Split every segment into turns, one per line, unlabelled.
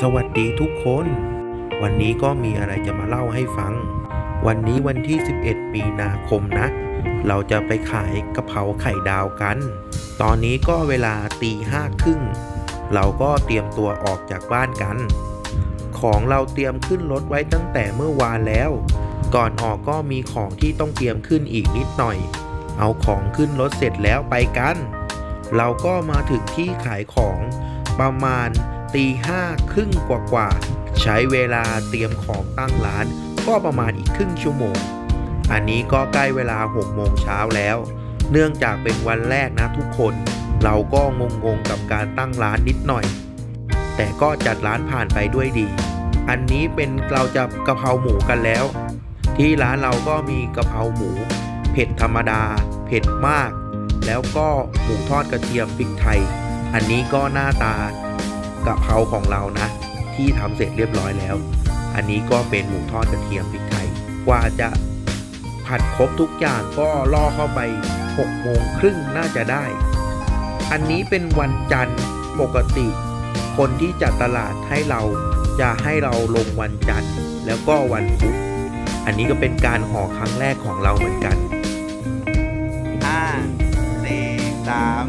สวัสดีทุกคน วันนี้ก็มีอะไรจะมาเล่าให้ฟัง วันนี้วันที่ 11 มีนาคมนะ เราจะไปขายกะเพราไข่ดาวกัน ตอนนี้ก็เวลาตีห้าครึ่ง เราก็เตรียมตัวออกจากบ้านกัน ของเราเตรียมขึ้นรถไว้ตั้งแต่เมื่อวานแล้ว ก่อนออกก็มีของที่ต้องเตรียมขึ้นอีกนิดหน่อย เอาของขึ้นรถเสร็จแล้วไปกัน เราก็มาถึงที่ขายของประมาณ ตีห้าครึ่งกว่าๆ ใช้เวลาเตรียมของตั้งร้าน ก็ประมาณอีกครึ่งชั่วโมง อันนี้ก็ใกล้เวลา6โมงเช้าแล้ว เนื่องจากเป็นวันแรกนะทุกคน เราก็งงๆกับการตั้งร้านนิดหน่อย แต่ก็จัดร้านผ่านไปด้วยดี อันนี้เป็นเราจะกะเพราหมูกันแล้ว ที่ร้านเราก็มีกะเพราหมูเผ็ดธรรมดา เผ็ดมาก แล้วก็หมูทอดกระเทียมพริกไทย อันนี้ก็หน้าตา กะเพราของเรานะ ที่ทำเสร็จเรียบร้อยแล้ว อันนี้ก็เป็นหมูทอดกระเทียมพริกไทยกว่าจะผัดครบทุกอย่างก็ล่อเข้าไป6โมงครึ่งน่าจะได้ อันนี้เป็นวันจันทร์ปกติ คนที่จัดตลาดให้เราจะให้เราลงวันจันทร์แล้วก็วันพุธอันนี้ก็เป็นการห่อครั้งแรกของเราเหมือนกัน
ห้าสี่สาม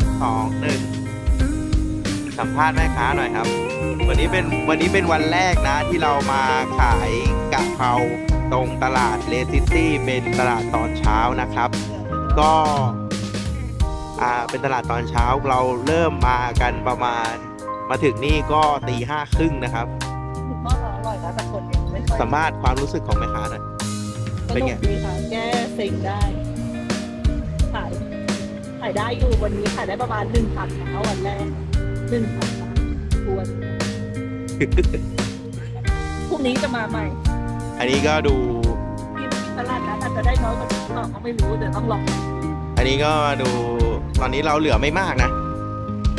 สองหนึ่งสัมภาษณ์แม่ค้าหน่อยครับ วันนี้เป็นวันนี้เป็นวันแรกนะที่เรามาขายกะเพราตรงตลาดเลซิตี้เป็นตลาดตอนเช้านะครับ ก็อ่าเป็นตลาดตอนเช้าเราเริ่มมากันประมาณ มาถึงนี่ก็ตีห้าครึ่งนะครับ
หมูทอดเราอร่อยนะแต่คนยังไม่ค่อย
สัมภาษณ์ความรู้สึกของแม่ค้าหน่อย
ส
เป็น
นุ
ไง
กดีค่ะแก้เซ็งได้ ขาย ขายได้อยู่วันนี้ขายได้ประมาณหนึ่งพันนะคะวันแรก หนึ่งพันบาททวนพรุ่งนี้จะมาใหม่
อันนี้ก็ดู
ที่ตลาดนั้นอาจจะได้น้อยกว่านี้หรือเปล่าก็ไม่รู้เดี๋ยวต้องลอง
อันนี้ก็ดูตอนนี้เราเหลือไม่มากนะ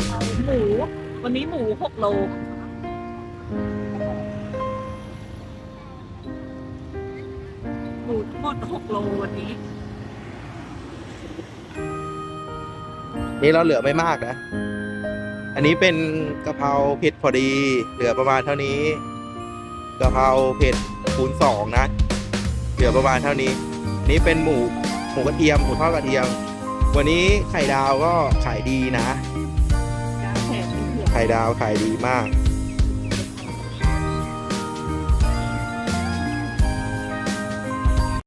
เอาหมู วันนี้หมูหกโลหมูทั้งหมดหกโลวันนี้
นี่เราเหลือไม่มากนะ อันนี้เป็นกะเพราเผ็ดพอดี เหลือประมาณเท่านี้กะเพราเผ็ดคูณสองนะ เหลือประมาณเท่านี้ นี่เป็นหมูหมูกระเทียมหมูทอดกระเทียม วันนี้ไข่ดาวก็ขายดีนะ
ยาแผนเป็นเผือก
ไข่ดาวขายดีมาก